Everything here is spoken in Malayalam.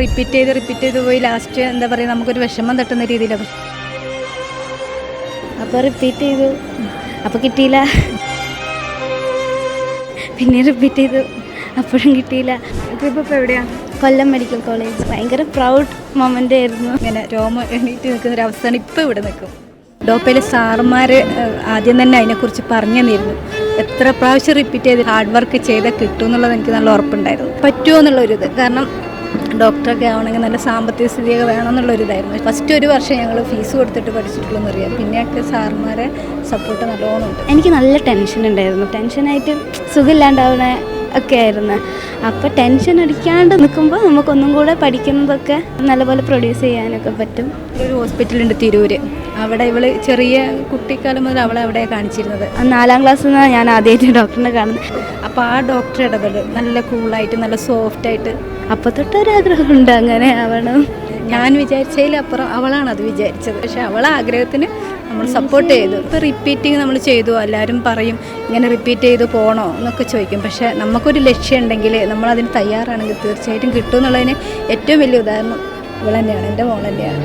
റിപ്പീറ്റ് ചെയ്ത് റിപ്പീറ്റ് ചെയ്ത് പോയി ലാസ്റ്റ് എന്താ പറയുക നമുക്കൊരു വിഷമം തട്ടുന്ന രീതിയിലാണ് അപ്പോൾ റിപ്പീറ്റ് ചെയ്തു. അപ്പോൾ കിട്ടിയില്ല. പിന്നെ റിപ്പീറ്റ് ചെയ്തു. അപ്പോഴും കിട്ടിയില്ല. ഇപ്പോൾ എവിടെയാണ് കൊല്ലം മെഡിക്കൽ കോളേജ്. ഭയങ്കര പ്രൗഡ് മൊമെന്റ് ആയിരുന്നു. ഇങ്ങനെ രോമം എണീറ്റ് നിൽക്കുന്ന ഒരു അവസ്ഥയാണ് ഇപ്പോൾ ഇവിടെ നിൽക്കും ഡോപ്പയിലെ സാറുമാർ ആദ്യം തന്നെ അതിനെക്കുറിച്ച് പറഞ്ഞു തന്നിരുന്നു. എത്ര പ്രാവശ്യം റിപ്പീറ്റ് ചെയ്ത് ഹാർഡ് വർക്ക് ചെയ്താൽ കിട്ടും എന്നുള്ളത് എനിക്ക് നല്ല ഉറപ്പുണ്ടായിരുന്നു. പറ്റുമോ എന്നുള്ളൊരിത്. കാരണം ഡോക്ടറൊക്കെ ആവണമെങ്കിൽ നല്ല സാമ്പത്തിക സ്ഥിതിയൊക്കെ വേണം എന്നുള്ളൊരിതായിരുന്നു ഫസ്റ്റ് ഒരു വർഷം ഞങ്ങൾ ഫീസ് കൊടുത്തിട്ട് പഠിച്ചിട്ടുള്ളൂ എന്നറിയാം പിന്നെയൊക്കെ സാറുമാരെ സപ്പോർട്ട് നല്ലോണം ഉണ്ട്. എനിക്ക് നല്ല ടെൻഷൻ ഉണ്ടായിരുന്നു. ടെൻഷനായിട്ട് സുഖമില്ലാണ്ടാവണ ഒക്കെ ആയിരുന്നു. അപ്പോൾ ടെൻഷൻ അടിക്കാണ്ട് നിൽക്കുമ്പോൾ നമുക്കൊന്നും കൂടെ പഠിക്കുന്നതൊക്കെ നല്ലപോലെ പ്രൊഡ്യൂസ് ചെയ്യാനൊക്കെ പറ്റും. ഒരു ഹോസ്പിറ്റലുണ്ട് തിരൂര്. അവിടെ ഇവൾ ചെറിയ കുട്ടിക്കാലം മുതൽ അവളെ അവിടെ കാണിച്ചിരുന്നത്. നാലാം ക്ലാസ്സിൽ നിന്നാണ് ഞാൻ ആദ്യമായിട്ട് ഡോക്ടറിനെ കാണുന്നത്. അപ്പോൾ ആ ഡോക്ടർ ഇടപെടൽ നല്ല കൂളായിട്ട് നല്ല സോഫ്റ്റായിട്ട് അപ്പോൾ തൊട്ടൊരാഗ്രഹമുണ്ട് അങ്ങനെ ആവണം. ഞാൻ വിചാരിച്ചതിലപ്പുറം അവളാണ് അത് വിചാരിച്ചത്. പക്ഷെ അവളെ ആഗ്രഹത്തിന് നമ്മൾ സപ്പോർട്ട് ചെയ്തു. ഇപ്പോൾ റിപ്പീറ്റിങ് നമ്മൾ ചെയ്തു. എല്ലാവരും പറയും ഇങ്ങനെ റിപ്പീറ്റ് ചെയ്ത് പോകണോ എന്നൊക്കെ ചോദിക്കും. പക്ഷേ നമുക്കൊരു ലക്ഷ്യം ഉണ്ടെങ്കിൽ നമ്മളതിന് തയ്യാറാണെങ്കിൽ തീർച്ചയായിട്ടും കിട്ടും എന്നുള്ളതിന് ഏറ്റവും വലിയ ഉദാഹരണം ഇവൾ തന്നെയാണ്. എന്റെ മോൾ തന്നെയാണ്.